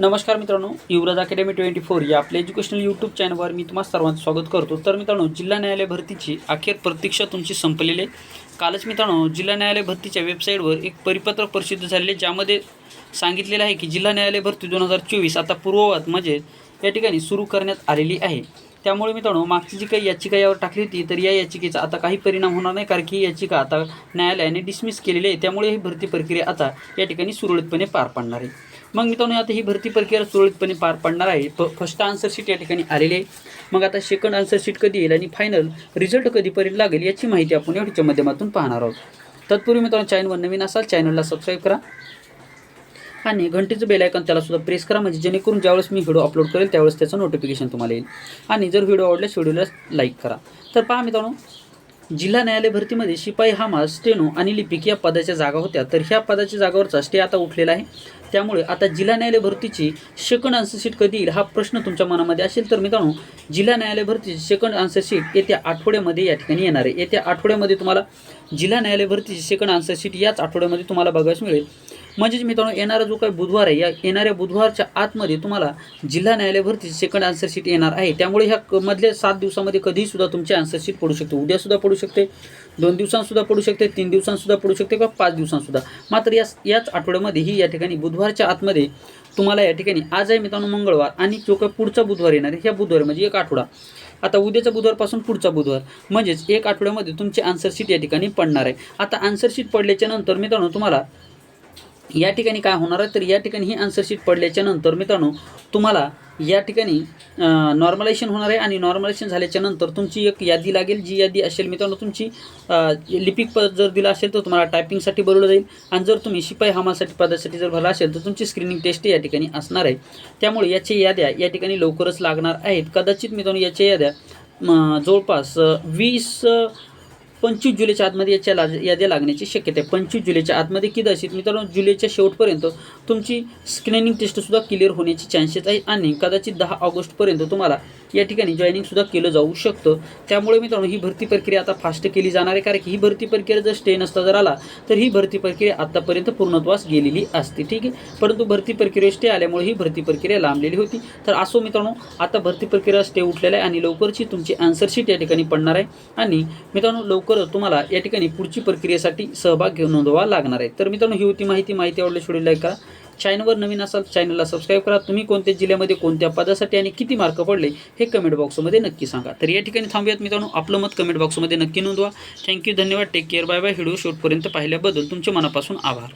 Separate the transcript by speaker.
Speaker 1: नमस्कार मित्रांनो युवराज academy twenty four या आपल्या एज्युकेशनल यूट्यूब चॅनलवर मी तुम्हाला सर्वांचं स्वागत करतो. तर मित्रांनो जिल्हा न्यायालय भरतीची अखेर प्रतीक्षा तुमची संपलेली आहे. कालच मित्रांनो जिल्हा न्यायालय भरतीच्या वेबसाईटवर एक परिपत्रक प्रसिद्ध झालेले ज्यामध्ये सांगितलेलं आहे की जिल्हा न्यायालय भरती दोन हजार चोवीस आता पूर्ववत म्हणजे या ठिकाणी सुरू करण्यात आलेली आहे. त्यामुळे मित्रांनो मागची जी काही याचिका यावर टाकली होती तर या याचिकेचा आता काही परिणाम होणार नाही कारण की ही याचिका आता न्यायालयाने डिसमिस केलेली आहे. त्यामुळे ही भरती प्रक्रिया आता या ठिकाणी सुरळीतपणे पार पाडणार आहे. मग मित्रांनो आता ही भरती प्रक्रिया सुरळीतपणे पार पाडणार आहे. प फर्स्ट आन्सर शीट या ठिकाणी आलेली आहे. मग आता सेकंड आन्सर शीट कधी येईल आणि फायनल रिझल्ट कधीपर्यंत लागेल याची माहिती आपण या व्हिडिओच्या माध्यमातून पाहणार आहोत. तत्पूर्वी मित्रांनो चॅनलवर नवीन असाल चॅनलला सबस्क्राईब करा. आणि घंटेचं बेल आयकॉन त्याला सुद्धा प्रेस करा म्हणजे जेणेकरून ज्यावेळेस मी व्हिडिओ अपलोड करेल त्यावेळेस त्याचं नोटिफिकेशन तुम्हाला येईल. आणि जर व्हिडिओ आवडल्यास व्हिडिओला लाईक करा. तर पहा मित्रांनो जिल्हा न्यायालय भरतीमध्ये शिपाई हमाल स्टेनो आणि लिपिक या पदाच्या जागा होत्या. तर ह्या पदाच्या जागावरचा स्टे आता उठलेला आहे. त्यामुळे आता जिल्हा न्यायालय भरतीची सेकंड आन्सर शीट कधी येईल हा प्रश्न तुमच्या मनामध्ये असेल तर मित्रांनो जिल्हा न्यायालय भरतीची सेकंड आन्सर शीट येत्या आठवड्यामध्ये या ठिकाणी येणार आहे. येत्या आठवड्यामध्ये तुम्हाला जिल्हा न्यायालय भरतीची सेकंड आन्सर शीट याच आठवड्यामध्ये तुम्हाला बघायला मिळेल. म्हणजेच मित्रांनो येणारा जो काही बुधवार आहे या येणाऱ्या बुधवारच्या आतमध्ये तुम्हाला जिल्हा न्यायालय भरती सेकंड आन्सर शीट येणार आहे. त्यामुळे ह्या क- मधल्या सात दिवसामध्ये कधीही सुद्धा तुमची आन्सर शीट पडू शकते. उद्यासुद्धा पडू शकते दोन दिवसांसुद्धा पडू शकते तीन दिवसांसुद्धा पडू शकते किंवा पाच दिवसांसुद्धा मात्र या याच आठवड्यामध्ये ही या ठिकाणी बुधवारच्या आतमध्ये तुम्हाला या ठिकाणी आज आहे मित्रांनो मंगळवार आणि जो काही पुढचा बुधवार येणार आहे ह्या बुधवार म्हणजे एक आठवडा. आता उद्याच्या बुधवारपासून पुढचा बुधवार. म्हणजेच एक आठवड्यामध्ये तुमची आन्सर शीट या ठिकाणी पडणार आहे. आता आन्सर शीट पडल्याच्या नंतर मित्रांनो तुम्हाला या ठिकाणी काय होणार आहे? तर या ठिकाणी ही आन्सर शीट पडल्याच्या नंतर मित्रांनो तुम्हाला या ठिकाणी नॉर्मलायझेशन होणार आहे आणि नॉर्मलायझेशन झाल्याच्यानंतर तुमची एक यादी लागेल. जी यादी असेल मित्रांनो तुमची लिपिक पद जर दिलं असेल तर तुम्हाला टायपिंगसाठी बोलवलं जाईल. आणि जर तुम्ही शिपाई हमासाठी पदासाठी जर भरला असेल तर तुमची स्क्रीनिंग टेस्ट या ठिकाणी असणार आहे. त्यामुळे याच्या याद्या या ठिकाणी लवकरच लागणार आहेत. कदाचित मित्रांनो याच्या याद्या जवळपास वीस पंचवीस जुलैच्या आतमध्ये याच्या लाज याद्या लागण्याची शक्यता आहे. पंचवीस जुलैच्या आतमध्ये किती असेल मित्रांनो जुलैच्या शेवटपर्यंत तुमची स्क्रीनिंग टेस्टसुद्धा क्लिअर होण्याची चान्सेस आहे आणि कदाचित दहा ऑगस्टपर्यंत तुम्हाला या ठिकाणी जॉईनिंगसुद्धा केलं जाऊ शकतं. त्यामुळे मित्रांनो ही भरती प्रक्रिया आता फास्ट केली जाणार आहे. कारण की ही भरती प्रक्रिया जर स्टे नसता जर आला तर ही भरती प्रक्रिया आतापर्यंत पूर्णत्वास गेलेली असते. ठीक आहे? परंतु भरती प्रक्रिया स्टे आल्यामुळे ही भरती प्रक्रिया लांबलेली होती. तर असो मित्रांनो आता भरती प्रक्रिया स्टे उठलेला आहे आणि लवकरची तुमची आन्सरशीट या ठिकाणी पडणार आहे. आणि मित्रांनो लवकर तुम्हाला या ठिकाणी पुढची प्रक्रियेसाठी सहभाग घेऊन नोंदवा लागणार आहे. तर मित्रांनो ही होती माहिती. माहिती आवडली व्हिडिओ लाईक करा. चॅनलवर नवीन असाल चॅनलला सबस्क्राईब करा. तुम्ही कोणत्या जिल्ह्यामध्ये कोणत्या पदासाठी आणि किती मार्क पडले हे कमेंट बॉक्समध्ये नक्की सांगा. तर या ठिकाणी थांबूयात मित्रांनो. आपलं मत कमेंट बॉक्समध्ये नक्की नोंदवा. थँक्यू धन्यवाद. Take care bye bye video शूटपर्यंत पाहिल्याबद्दल तुमच्या मनापासून आभार.